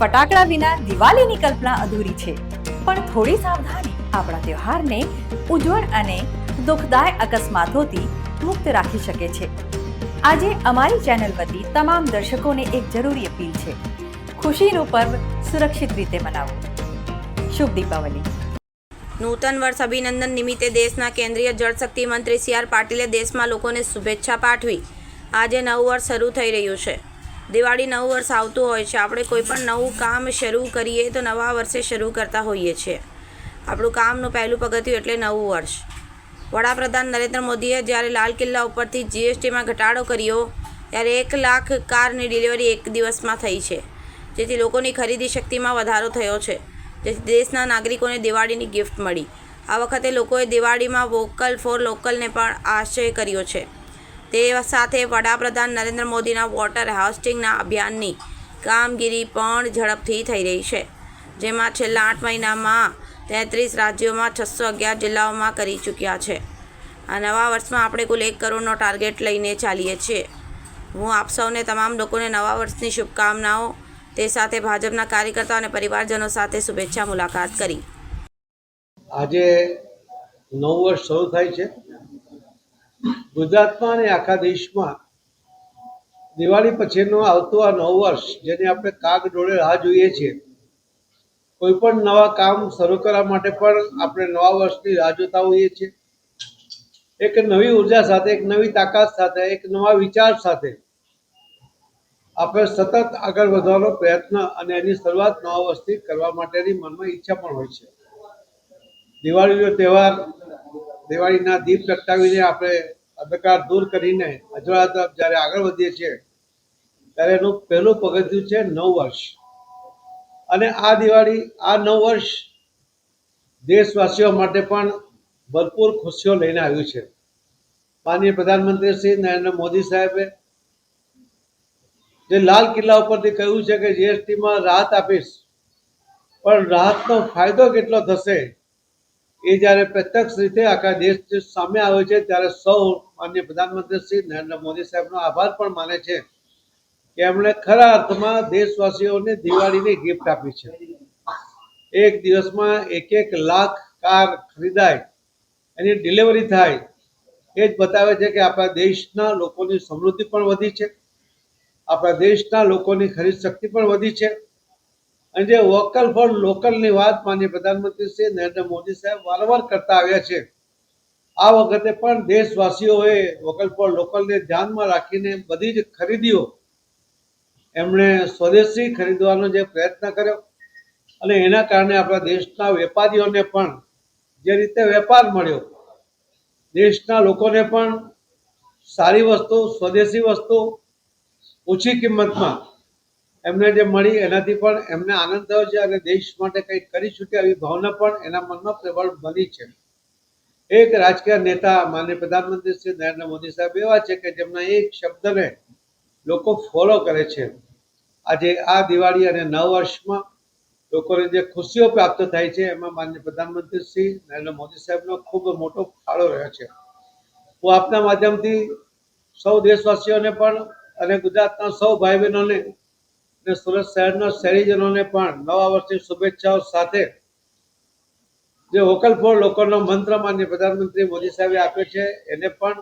ફટાકડા વિના દિવાળીની કલ્પના અધૂરી છે. પણ થોડી સાવધાની આપણા તહેવારને ઉજ્જવળ અને દુઃખદાય અકસ્માતોથી મુક્ત રાખી શકે છે. આજે અમારી ચેનલ વતી તમામ દર્શકોને એક જરૂરી અપીલ છે. ખુશીનું પર્વ સુરક્ષિત રીતે મનાવો. શુભ દીપાવલી. નૂતન વર્ષ અભિનંદન નિમિત્તે દેશના કેન્દ્રીય જળશક્તિ મંત્રી સી આર પાટીલે દેશમાં લોકોને શુભેચ્છા પાઠવી. આજે નવું વર્ષ શરૂ થઈ રહ્યું છે. દિવાળી નવું વર્ષ આવતું હોય છે, આપણે કોઈ પણ નવું કામ શરૂ કરીએ તો નવા વર્ષે શરૂ કરતા હોઈએ છીએ. આપણું કામનું પહેલું પગથિયું એટલે નવું વર્ષ. વડાપ્રધાન નરેન્દ્ર મોદીએ જ્યારે લાલ કિલ્લા ઉપરથી જીએસટીમાં ઘટાડો કર્યો, ત્યારે એક લાખ કારની ડિલિવરી એક દિવસમાં થઈ છે, જેથી લોકોની ખરીદી શક્તિમાં વધારો થયો છે, જેથી દેશના નાગરિકોને દિવાળીની ગિફ્ટ મળી. આ વખતે લોકોએ દિવાળીમાં વોકલ ફોર લોકલને પણ આશય કર્યો છે. તે સાથે વડાપ્રધાન નરેન્દ્ર મોદીના વોટર હાઉસ્ટિંગના અભિયાનની કામગીરી પણ ઝડપથી થઈ રહી છે, જેમાં છેલ્લા આઠ મહિનામાં તેત્રીસ રાજ્યોમાં છસો અગિયાર જિલ્લાઓમાં કરી ચૂક્યા છે. આ નવા વર્ષમાં આપણે કુલ એક કરોડનો ટાર્ગેટ લઈને ચાલીએ છીએ. હું આપ સૌને તમામ લોકોને નવા વર્ષની શુભકામનાઓ, તે સાથે ભાજપના કાર્યકર્તાઓ અને પરિવારજનો સાથે શુભેચ્છા મુલાકાત કરી. આજે નવું વર્ષ શરૂ થાય છે. ગુજરાતમાં અને આખા દેશમાં દિવાળી પછીનો આવતું આ નવ વર્ષ, જેને આપણે કાગ ડોળે રાહ જોઈએ છીએ, કોઈ પણ નવા કામ શરૂ કરવા માટે પણ આપણે નવા વર્ષની રાહ જોતા હોઈએ છીએ. એક નવી ઊર્જા સાથે, એક નવી તાકાત સાથે, એક નવા વિચાર સાથે આપણે સતત આગળ વધવાનો પ્રયત્ન અને એની શરૂઆત નવા વર્ષથી કરવા માટેની મનમાં ઈચ્છા પણ હોય છે. દિવાળીનો તહેવાર દિવાળીના દીપ પ્રગટાવીને આપણે અંધકાર દૂર કરીને અજવાળા તરફ જ્યારે આગળ વધીએ છીએ, ત્યારે એનું પહેલું પગથિયું છે નવ વર્ષ. અને આ દિવાળી, આ નવ વર્ષ દેશવાસીઓ માટે પણ ભરપૂર ખુશીઓ લઈને આવ્યું છે. માનનીય પ્રધાનમંત્રી શ્રી નરેન્દ્ર મોદી સાહેબે જે લાલ કિલ્લા ઉપરથી કહ્યું છે કે જીએસટીમાં રાહત આપીશ, પણ રાહતનો ફાયદો કેટલો થશે એ જ્યારે પ્રત્યક્ષ રીતે આખા દેશ સામે આવે છે, ત્યારે સૌ માન્ય પ્રધાનમંત્રી શ્રી નરેન્દ્ર મોદી સાહેબનો આભાર પણ માને છે કે એમણે ખરા અર્થમાં દેશવાસીઓને દિવાળીની ગિફ્ટ આપી છે. એક દિવસમાં એક એક લાખ કાર ખરીદાય, એની ડિલિવરી થાય, એ જ બતાવે છે કે આપણા દેશના લોકોની સમૃદ્ધિ પણ વધી છે, આપણા દેશના લોકોની ખરીદ શક્તિ પણ વધી છે. અને જે વોકલ ફોર લોકલની વાત માન્ય પ્રધાનમંત્રી શ્રી નરેન્દ્ર મોદી સાહેબ વારંવાર કરતા આવ્યા છે. આ વખતે પણ દેશવાસીઓએ વોકલ ફોર લોકલને ધ્યાનમાં રાખીને બધી જ ખરીદીઓ એમણે સ્વદેશી ખરીદવાનો જે પ્રયત્ન કર્યો અને એના કારણે આપણા દેશના વેપારીઓને પણ જે રીતે વેપાર મળ્યો, દેશના લોકોને પણ સારી વસ્તુ, સ્વદેશી વસ્તુ ઓછી કિંમતમાં એમને જે મળી, એનાથી પણ એમને આનંદ થયો છે અને દેશ માટે કંઈક કરી છૂટ્યા એવી ભાવના પણ એના મનમાં પ્રબળ બની છે. એક રાજકીય નેતા માનનીય પ્રધાનમંત્રી શ્રી નરેન્દ્ર મોદી સાહેબ એવા છે કે જેમના એક શબ્દને લોકો ફોલો કરે છે. આજે આ દિવાળી અને નવ વર્ષમાં લોકોને જે ખુશીઓ પ્રાપ્ત થાય છે, એમાં માનનીય પ્રધાનમંત્રી શ્રી નરેન્દ્ર મોદી સાહેબનો ખૂબ મોટો ફાળો રહ્યો છે. હું આપના માધ્યમથી સૌ દેશવાસીઓને પણ અને ગુજરાતના સૌ ભાઈ બહેનોને અને સુરત શહેરના શહેરીજનોને પણ નવા વર્ષની શુભેચ્છાઓ સાથે જે વોકલ ફોર લોકલનો મંત્ર માન્ય પ્રધાનમંત્રી મોદી સાહેબે આપ્યો છે, એને પણ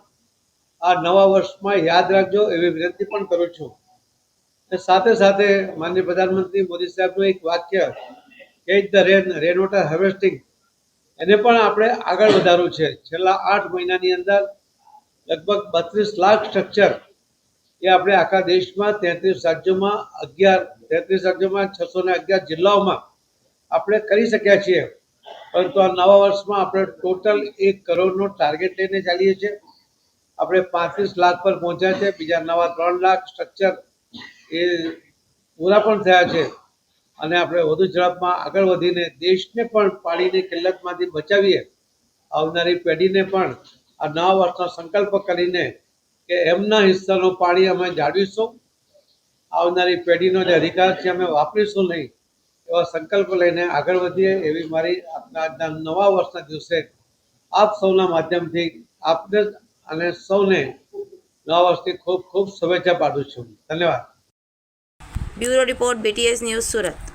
આ નવા વર્ષમાં યાદ રાખજો એવી વિનંતી પણ કરું છું. સાથે સાથે માન્ય પ્રધાનમંત્રી મોદી સાહેબનું એક વાક્ય catch the rain rain water harvesting એને પણ આપણે આગળ વધારવું છે. છેલ્લા આઠ મહિનાની અંદર લગભગ બત્રીસ લાખ સ્ટ્રક્ચર એ આપણે આખા દેશમાં તેત્રીસ રાજ્યોમાં અગિયાર, તેત્રીસ રાજ્યોમાં છસો ને અગિયાર જિલ્લાઓમાં આપણે કરી શક્યા છીએ. પરંતુ આ નવા વર્ષમાં આપણે ટોટલ એક કરોડનો ટાર્ગેટ લઈને ચાલીએ છીએ. આપણે પાંત્રીસ લાખ પર પહોંચ્યા છે, બીજા નવા ત્રણ લાખ સ્ટ્રક્ચર એ પૂરા પણ થયા છે. અને આપણે વધુ ઝડપમાં આગળ વધીને દેશને પણ પાણીની કિલ્લતમાંથી બચાવીએ. આવનારી પેઢીને પણ આ નવા વર્ષનો સંકલ્પ કરીને કે એમના હિસ્સાનું પાણી અમે જાળવીશું. આવનારી પેઢીનો જે અધિકાર છે અમે વાપરીશું નહીં, એવા સંકલ્પ લઈને આગળ વધીએ એવી મારી આપના આજના નવા વર્ષના દિવસે આપ સૌના માધ્યમથી આપને અને સૌને નવા વર્ષની ખૂબ ખૂબ શુભેચ્છા પાઠવું છું. ધન્યવાદ. Bureau report BTS news Surat.